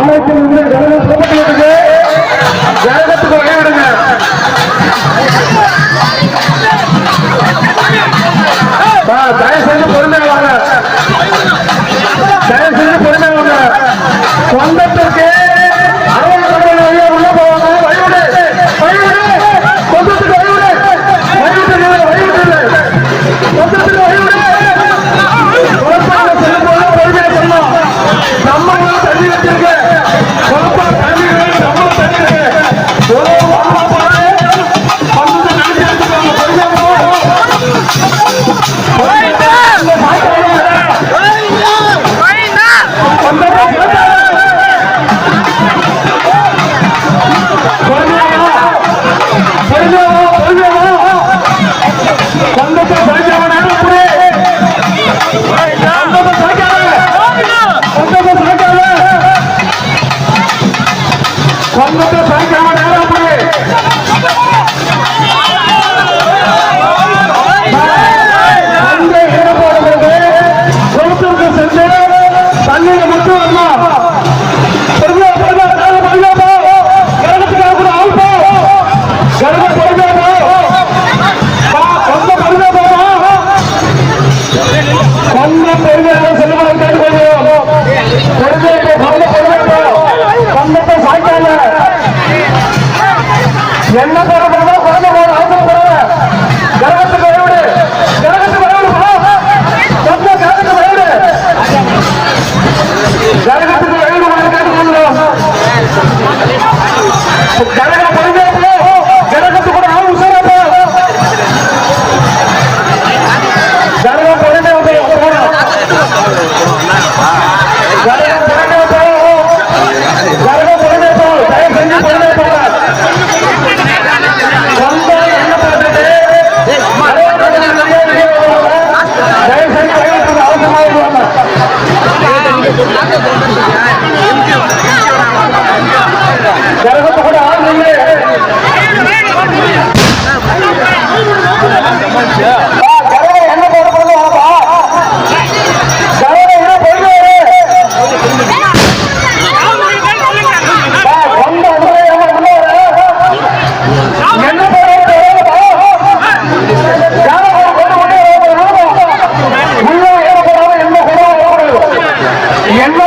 அமைப்பில் இருந்து ஜனங்கள் சொல்லப்பட்டிருக்கு ஜனகத்துக்கு வகைவிடுங்க தயவு செஞ்சு பொறுமையாக வாங்க. தயவு செஞ்சு பொறுமையாக வாங்க. சொந்தத்திற்கு என்ன சொல்றது குழந்தை போது அவசரம் போறாங்க கிரகத்துக்கு வரவிடு. கிரகத்துக்கு வரவிடு சொந்த கிரகத்துக்கு வரவிடு. கிரகத்துக்கு வரவிடு கிரகத்துக்கு என்ன